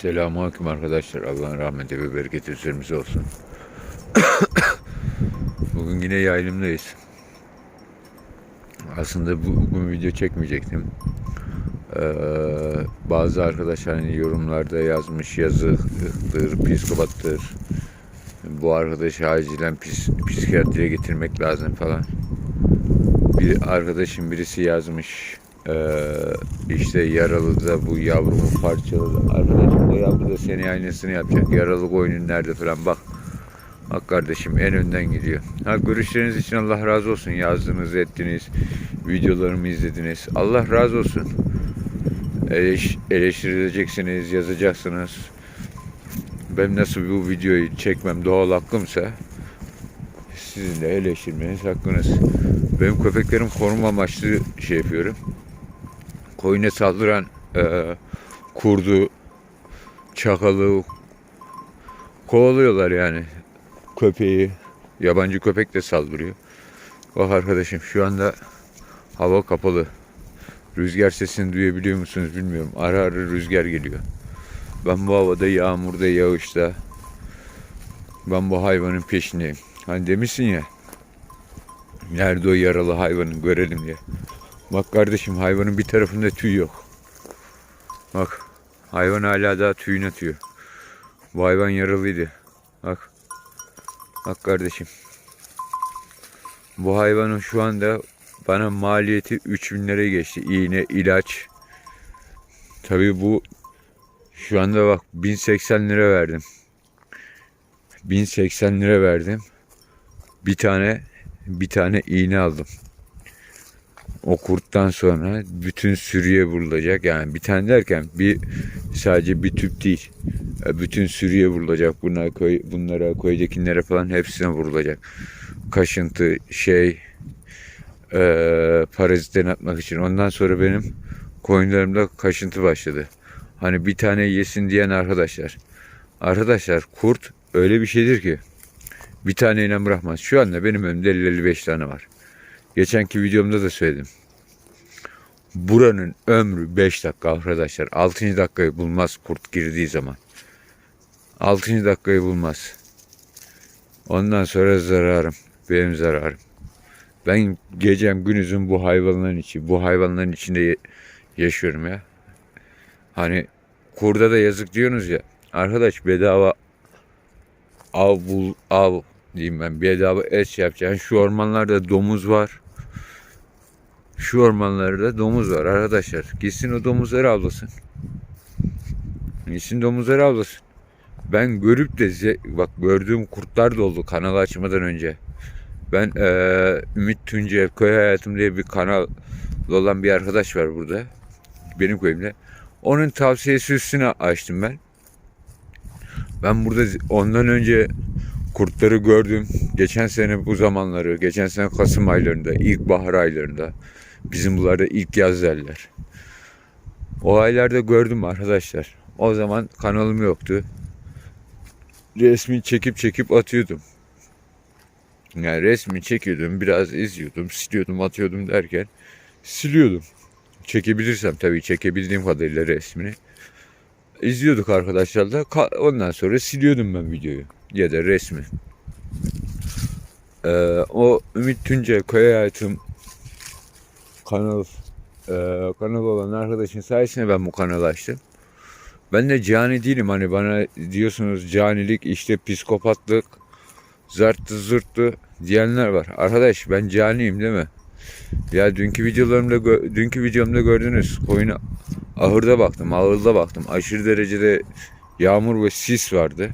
Selamünaleyküm arkadaşlar. Allah'ın rahmeti ve bereketi üzerimize olsun. Bugün yine yaylımdayız. Aslında bu- bugün video çekmeyecektim. Ee, bazı arkadaşlar hani yorumlarda yazmış yazıktır, psikopattır. Bu arkadaşı acilen pis, psikiyatriye getirmek lazım falan. Bir arkadaşım birisi yazmış. Ee, işte yaralı da bu yavrumu parçaladı. Arkadaşım o yavru da seni aynısını yapacak. Yaralı koyunun nerede falan bak. Bak kardeşim en önden gidiyor. Ha görüşleriniz için Allah razı olsun. Yazdınız, ettiniz. Videolarımı izlediniz. Allah razı olsun. Eleş, eleştirileceksiniz, yazacaksınız. Ben nasıl bu videoyu çekmem doğal hakkımsa sizin de eleştirmeniz hakkınız. Benim köpeklerim koruma amaçlı şey yapıyorum. Koyuna saldıran e, kurdu, çakalı kovalıyorlar yani. Köpeği, yabancı köpek de saldırıyor. Bak arkadaşım şu anda hava kapalı. Rüzgar sesini duyabiliyor musunuz bilmiyorum. Ara ara rüzgar geliyor. Ben bu havada yağmurda, yağışta ben bu hayvanın peşindeyim. Hani demişsin ya nerede o yaralı hayvanı görelim diye. Bak kardeşim hayvanın bir tarafında tüy yok. Bak hayvan hala daha tüyünü atıyor. Bu hayvan yaralıydı. Bak. Bak kardeşim. Bu hayvanın şu anda bana maliyeti 3000 liraya geçti. İğne, ilaç. Tabii bu şu anda bak 1080 lira verdim. 1080 lira verdim. Bir tane bir tane iğne aldım. O kurttan sonra bütün sürüye vurulacak. Yani bir tane derken bir sadece bir tüp değil. Bütün sürüye vurulacak. Bunlar koy, bunlara koydakinlere falan hepsine vurulacak. Kaşıntı şey e, parazitten atmak için. Ondan sonra benim koyunlarımda kaşıntı başladı. Hani bir tane yesin diyen arkadaşlar. Arkadaşlar kurt öyle bir şeydir ki bir taneyle bırakmaz. Şu anda benim önümde 55 tane var. Geçenki videomda da söyledim. Buranın ömrü 5 dakika arkadaşlar. 6. dakikayı bulmaz kurt girdiği zaman. 6. dakikayı bulmaz. Ondan sonra zararım. Benim zararım. Ben gecem gündüzüm bu hayvanların içi, bu hayvanların içinde yaşıyorum ya. Hani kurda da yazık diyorsunuz ya. Arkadaş bedava av bul av diyeyim ben bedava et yapacaksın. Şu ormanlarda domuz var. Şu ormanlarda domuz var arkadaşlar. Gitsin o domuzları avlasın. Gitsin domuzları avlasın. Ben görüp de bak gördüğüm kurtlar da oldu kanalı açmadan önce. Ben eee Ümit Tuncer Köy Hayatım diye bir kanal olan bir arkadaş var burada. Benim köyümde. Onun tavsiyesi üstüne açtım ben. Ben burada ondan önce kurtları gördüm. Geçen sene bu zamanları, geçen sene Kasım aylarında, ilkbahar aylarında. Bizim buralarda ilk yaz derler. O aylarda gördüm arkadaşlar. O zaman kanalım yoktu. Resmi çekip çekip atıyordum. Yani resmi çekiyordum, biraz izliyordum, siliyordum, atıyordum derken siliyordum. Çekebilirsem tabii çekebildiğim kadarıyla resmini izliyorduk arkadaşlarla. Ka- Ondan sonra siliyordum ben videoyu ya da resmi. Ee, o Ümit Tunca Köy Hayatım kanal e, kanal olan arkadaşın sayesinde ben bu kanalı açtım. Ben de cani değilim hani bana diyorsunuz canilik işte psikopatlık zarttı zırttı diyenler var. Arkadaş ben caniyim değil mi? Ya dünkü videolarımda dünkü videomda gördünüz koyuna ahırda baktım ahırda baktım aşırı derecede yağmur ve sis vardı.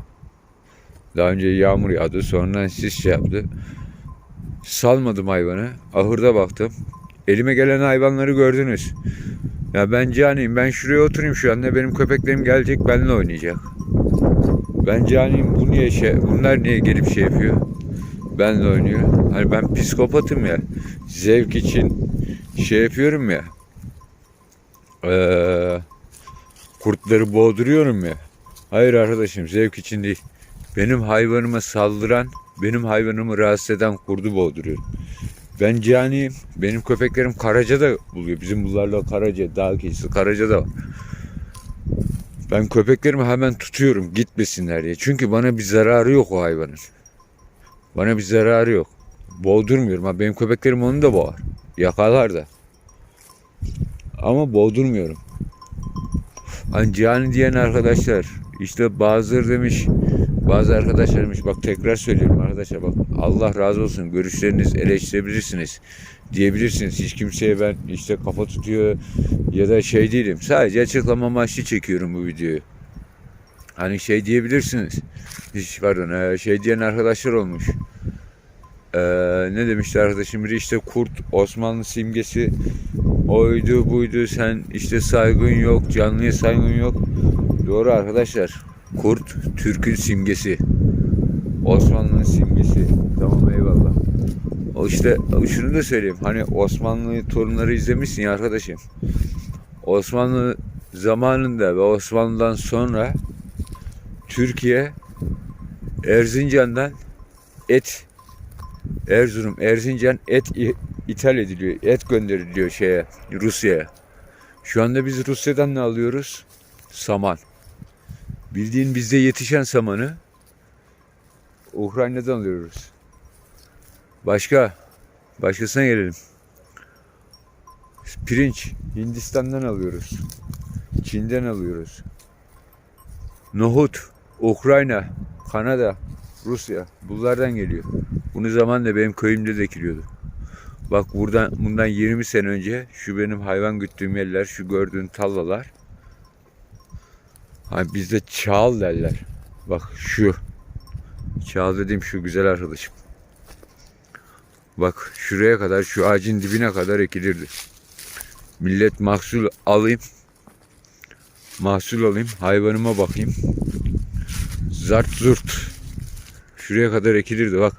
Daha önce yağmur yağdı sonradan sis şey yaptı. Salmadım hayvanı ahırda baktım. Elime gelen hayvanları gördünüz. Ya ben caniyim ben şuraya oturayım şu anda benim köpeklerim gelecek benimle oynayacak. Ben caniyim bu niye şey bunlar niye gelip şey yapıyor? Benle oynuyor. Hani ben psikopatım ya. Zevk için şey yapıyorum ya. Eee kurtları boğduruyorum ya. Hayır arkadaşım zevk için değil. Benim hayvanıma saldıran, benim hayvanımı rahatsız eden kurdu boğduruyorum. Ben caniyim. Benim köpeklerim Karaca'da buluyor. Bizim bunlarla Karaca, dağ keçisi Karaca'da var. Ben köpeklerimi hemen tutuyorum gitmesinler diye. Çünkü bana bir zararı yok o hayvanın. Bana bir zararı yok. Boğdurmuyorum. Ha, benim köpeklerim onu da boğar. Yakalar da. Ama boğdurmuyorum. Hani cani diyen arkadaşlar işte bazıları demiş bazı arkadaşlar demiş bak tekrar söylüyorum arkadaşlar bak Allah razı olsun görüşleriniz eleştirebilirsiniz diyebilirsiniz. Hiç kimseye ben işte kafa tutuyor ya da şey değilim. Sadece açıklama amaçlı çekiyorum bu videoyu. Hani şey diyebilirsiniz. Hiç pardon şey diyen arkadaşlar olmuş. Ee, ne demişti arkadaşım biri işte kurt Osmanlı simgesi oydu buydu sen işte saygın yok canlıya saygın yok. Doğru arkadaşlar. Kurt Türk'ün simgesi. Osmanlı'nın simgesi. Tamam eyvallah. O işte şunu da söyleyeyim. Hani Osmanlı torunları izlemişsin ya arkadaşım. Osmanlı zamanında ve Osmanlı'dan sonra Türkiye Erzincan'dan et Erzurum, Erzincan et ithal ediliyor. Et gönderiliyor şeye, Rusya'ya. Şu anda biz Rusya'dan ne alıyoruz? Saman. Bildiğin bizde yetişen samanı Ukrayna'dan alıyoruz. Başka? Başkasına gelelim. Pirinç Hindistan'dan alıyoruz. Çin'den alıyoruz. Nohut Ukrayna, Kanada, Rusya bunlardan geliyor. Bunu zamanla benim köyümde de ekiliyordu. Bak buradan bundan 20 sene önce şu benim hayvan güttüğüm yerler, şu gördüğün tallalar. Hani bizde çağıl derler. Bak şu. Çağıl dediğim şu güzel arkadaşım. Bak şuraya kadar, şu ağacın dibine kadar ekilirdi. Millet mahsul alayım. Mahsul alayım, hayvanıma bakayım. Zart zurt. Şuraya kadar ekilirdi bak.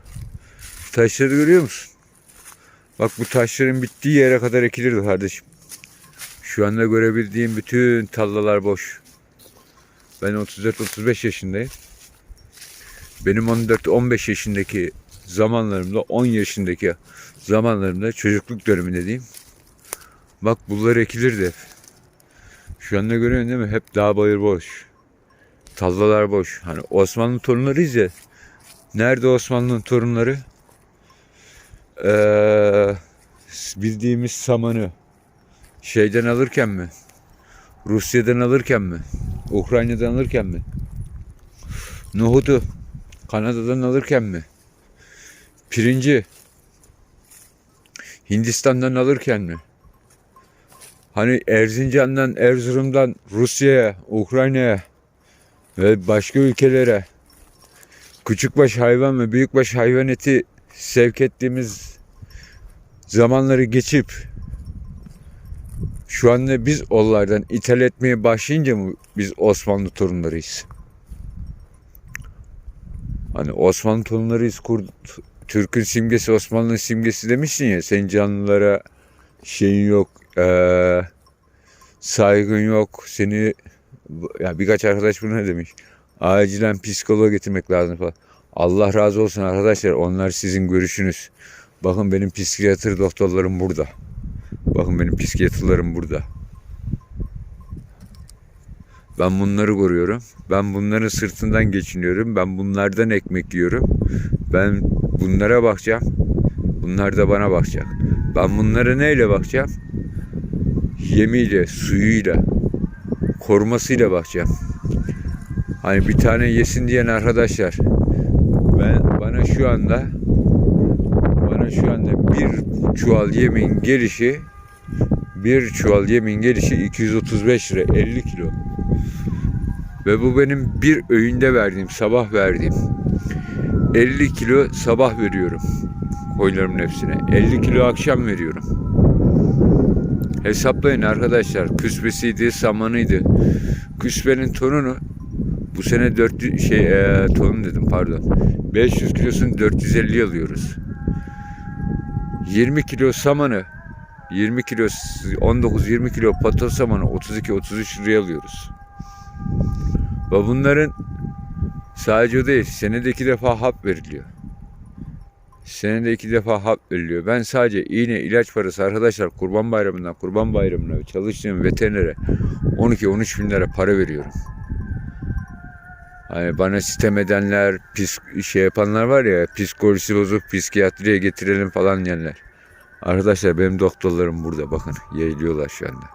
Taşları görüyor musun? Bak bu taşların bittiği yere kadar ekilirdi kardeşim. Şu anda görebildiğim bütün tallalar boş. Ben 34-35 yaşındayım. Benim 14-15 yaşındaki zamanlarımda, 10 yaşındaki zamanlarımda çocukluk döneminde diyeyim. Bak bunlar ekilirdi hep. Şu anda görüyorsun değil mi? Hep dağ bayır boş. Tallalar boş. Hani Osmanlı torunlarıyız ya. Nerede Osmanlı'nın torunları? Ee, bildiğimiz samanı şeyden alırken mi? Rusya'dan alırken mi? Ukrayna'dan alırken mi? Nohutu Kanada'dan alırken mi? Pirinci Hindistan'dan alırken mi? Hani Erzincan'dan, Erzurum'dan Rusya'ya, Ukrayna'ya ve başka ülkelere küçükbaş hayvan ve büyükbaş hayvan eti sevk ettiğimiz zamanları geçip şu anda biz onlardan ithal etmeye başlayınca mı biz Osmanlı torunlarıyız? Hani Osmanlı torunlarıyız, Kurt, Türk'ün simgesi, Osmanlı'nın simgesi demişsin ya, senin canlılara şeyin yok, eee, saygın yok, seni ya birkaç arkadaş bunu demiş? Acilen psikoloğa getirmek lazım falan. Allah razı olsun arkadaşlar. Onlar sizin görüşünüz. Bakın benim psikiyatr doktorlarım burada. Bakın benim psikiyatrlarım burada. Ben bunları koruyorum. Ben bunların sırtından geçiniyorum. Ben bunlardan ekmek yiyorum. Ben bunlara bakacağım. Bunlar da bana bakacak. Ben bunlara neyle bakacağım? Yemiyle, suyuyla, korumasıyla bakacağım. Hani bir tane yesin diyen arkadaşlar ben bana şu anda bana şu anda bir çuval yemin gelişi bir çuval yemin gelişi 235 lira 50 kilo. Ve bu benim bir öğünde verdiğim sabah verdiğim 50 kilo sabah veriyorum koyunlarımın hepsine. 50 kilo akşam veriyorum. Hesaplayın arkadaşlar. Küspesiydi, samanıydı. Küspenin tonunu bu sene 400 şey e, tonun dedim pardon. 500 kilosunu 450 alıyoruz. 20 kilo samanı 20 kilo 19-20 kilo patos samanı 32-33 liraya alıyoruz. Ve bunların sadece o değil senede iki defa hap veriliyor. Senede iki defa hap veriliyor. Ben sadece iğne ilaç parası arkadaşlar kurban bayramından kurban bayramına çalıştığım veterinere 12-13 bin lira para veriyorum. Hani bana sitem edenler, pis, şey yapanlar var ya, psikolojisi bozuk, psikiyatriye getirelim falan diyenler. Arkadaşlar benim doktorlarım burada bakın yayılıyorlar şu anda.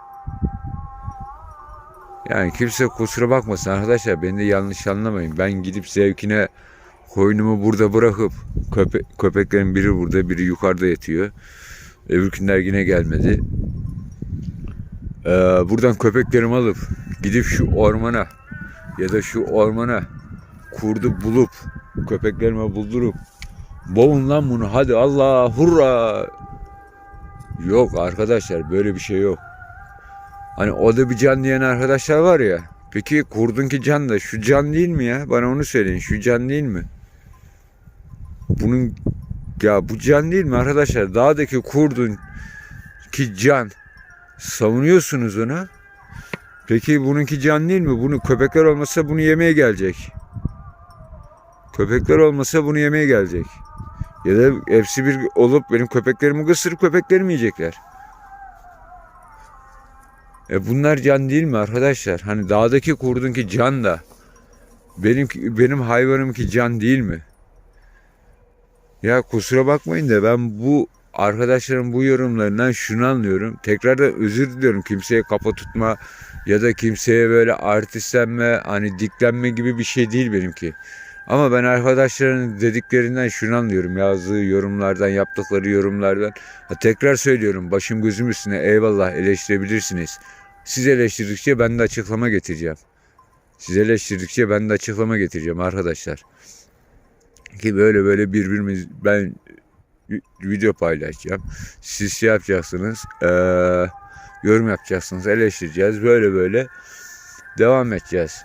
Yani kimse kusura bakmasın arkadaşlar beni de yanlış anlamayın. Ben gidip zevkine koyunumu burada bırakıp köpe köpeklerin biri burada biri yukarıda yatıyor. Öbürkünler yine gelmedi. Ee, buradan köpeklerimi alıp gidip şu ormana ya da şu ormana kurdu bulup köpeklerime buldurup boğun lan bunu hadi Allah hurra! Yok arkadaşlar böyle bir şey yok. Hani o da bir can diyen arkadaşlar var ya peki kurdunki can da şu can değil mi ya? Bana onu söyleyin şu can değil mi? Bunun ya bu can değil mi arkadaşlar? Dağdaki kurdun ki can savunuyorsunuz onu Peki bununki can değil mi? Bunu köpekler olmasa bunu yemeye gelecek. Köpekler olmasa bunu yemeye gelecek. Ya da hepsi bir olup benim köpeklerimi ısırıp köpeklerimi yiyecekler. E bunlar can değil mi arkadaşlar? Hani dağdaki kurdunki can da benim benim hayvanımki can değil mi? Ya kusura bakmayın da ben bu arkadaşların bu yorumlarından şunu anlıyorum. Tekrardan özür diliyorum kimseye kafa tutma ya da kimseye böyle artistlenme hani diklenme gibi bir şey değil benimki. Ama ben arkadaşların dediklerinden şunu anlıyorum. Yazdığı yorumlardan, yaptıkları yorumlardan. Ha, tekrar söylüyorum başım gözüm üstüne eyvallah eleştirebilirsiniz. Siz eleştirdikçe ben de açıklama getireceğim. Siz eleştirdikçe ben de açıklama getireceğim arkadaşlar. Ki böyle böyle birbirimiz ben video paylaşacağım. Siz şey yapacaksınız. Eee yorum yapacaksınız. Eleştireceğiz. Böyle böyle devam edeceğiz.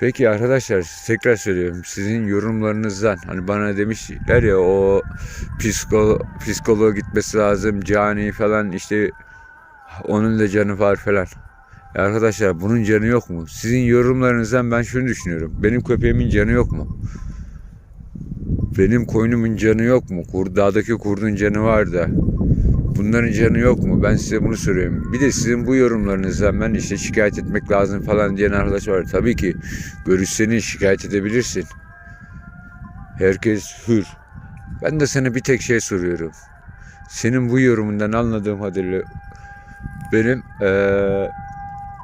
Peki arkadaşlar tekrar söylüyorum. Sizin yorumlarınızdan hani bana demişler ya o psikolo psikoloğa gitmesi lazım. Cani falan işte onun da canı var falan. Ya arkadaşlar bunun canı yok mu? Sizin yorumlarınızdan ben şunu düşünüyorum. Benim köpeğimin canı yok mu? Benim koyunumun canı yok mu? Kur, dağdaki kurdun canı var da. Bunların canı yok mu? Ben size bunu soruyorum. Bir de sizin bu yorumlarınızdan ben işte şikayet etmek lazım falan diyen arkadaş var. Tabii ki görüşseni şikayet edebilirsin. Herkes hür. Ben de sana bir tek şey soruyorum. Senin bu yorumundan anladığım kadarıyla benim ee,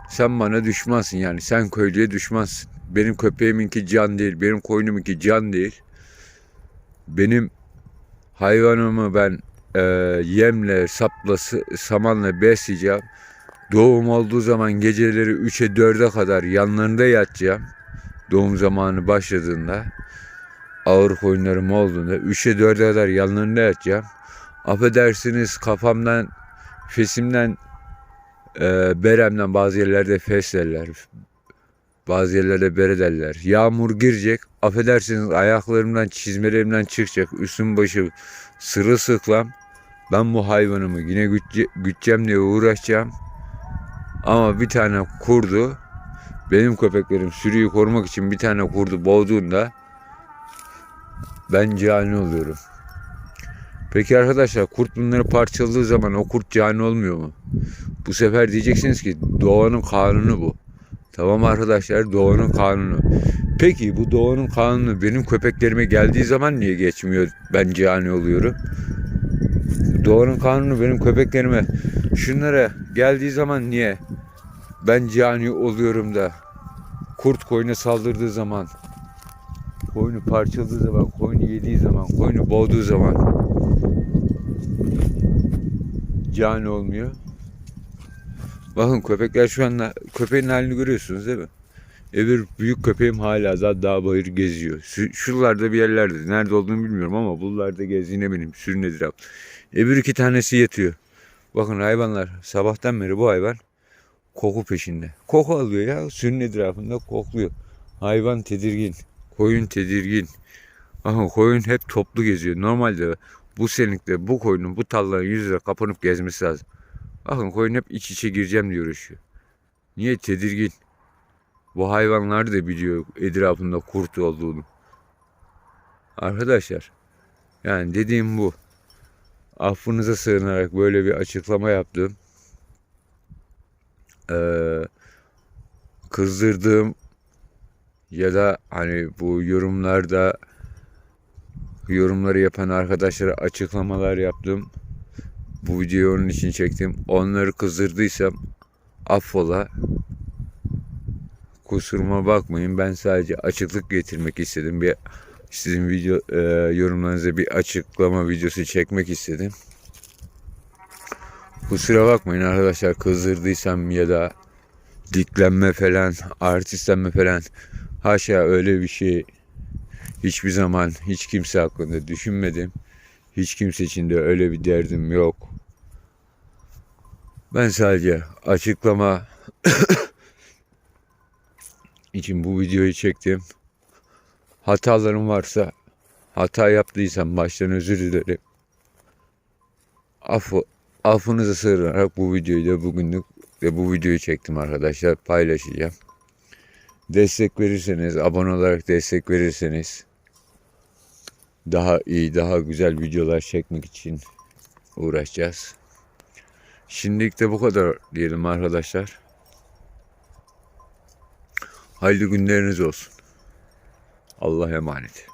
sen bana düşmansın yani. Sen köylüye düşmansın. Benim köpeğiminki can değil. Benim koyunumunki can değil. Benim hayvanımı ben e, yemle, sapla, samanla besleyeceğim. Doğum olduğu zaman geceleri 3'e 4'e kadar yanlarında yatacağım. Doğum zamanı başladığında ağır koyunlarım olduğunda 3'e 4'e kadar yanlarında yatacağım. Affedersiniz kafamdan, fesimden, e, beremden bazı yerlerde fes derler. Bazı yerlerde bere derler. Yağmur girecek. Affedersiniz ayaklarımdan, çizmelerimden çıkacak. Üstüm başı sırılsıklam. Ben bu hayvanımı yine gütce, güteceğim diye uğraşacağım. Ama bir tane kurdu benim köpeklerim sürüyü korumak için bir tane kurdu boğduğunda ben cani oluyorum. Peki arkadaşlar kurt bunları parçaladığı zaman o kurt cani olmuyor mu? Bu sefer diyeceksiniz ki doğanın kanunu bu. Tamam arkadaşlar doğanın kanunu. Peki bu doğanın kanunu benim köpeklerime geldiği zaman niye geçmiyor ben cani oluyorum? Doğanın kanunu benim köpeklerime şunlara geldiği zaman niye ben cani oluyorum da kurt koyuna saldırdığı zaman koyunu parçaladığı zaman koyunu yediği zaman koyunu boğduğu zaman cani olmuyor. Bakın köpekler şu anda köpeğin halini görüyorsunuz değil mi? Öbür büyük köpeğim hala da dağ bayır geziyor. Şu- Şuralarda bir yerlerde. Nerede olduğunu bilmiyorum ama buralarda gezdiğine benim sürün etraf. Öbür iki tanesi yatıyor. Bakın hayvanlar sabahtan beri bu hayvan koku peşinde. Koku alıyor ya sürün etrafında kokluyor. Hayvan tedirgin. Koyun tedirgin. Bakın koyun hep toplu geziyor. Normalde bu seninlikle bu koyunun bu talların yüzüne kapanıp gezmesi lazım. Bakın koyun hep iç içe gireceğim diye uğraşıyor. Niye tedirgin? Bu hayvanlar da biliyor etrafında kurt olduğunu. Arkadaşlar yani dediğim bu. Affınıza sığınarak böyle bir açıklama yaptım. Ee, kızdırdığım ya da hani bu yorumlarda yorumları yapan arkadaşlara açıklamalar yaptım. Bu videoyu onun için çektim. Onları kızdırdıysam affola. Kusuruma bakmayın. Ben sadece açıklık getirmek istedim. Bir sizin video e, yorumlarınıza bir açıklama videosu çekmek istedim. Kusura bakmayın arkadaşlar kızdırdıysam ya da diklenme falan, artistlenme falan haşa öyle bir şey hiçbir zaman hiç kimse hakkında düşünmedim. Hiç kimse için de öyle bir derdim yok. Ben sadece açıklama için bu videoyu çektim. Hatalarım varsa hata yaptıysam baştan özür dilerim. Affı, affınıza sığınarak bu videoyu da bugünlük ve bu videoyu çektim arkadaşlar paylaşacağım. Destek verirseniz, abone olarak destek verirseniz daha iyi, daha güzel videolar çekmek için uğraşacağız. Şimdilik de bu kadar diyelim arkadaşlar. Hayırlı günleriniz olsun. Allah emanet.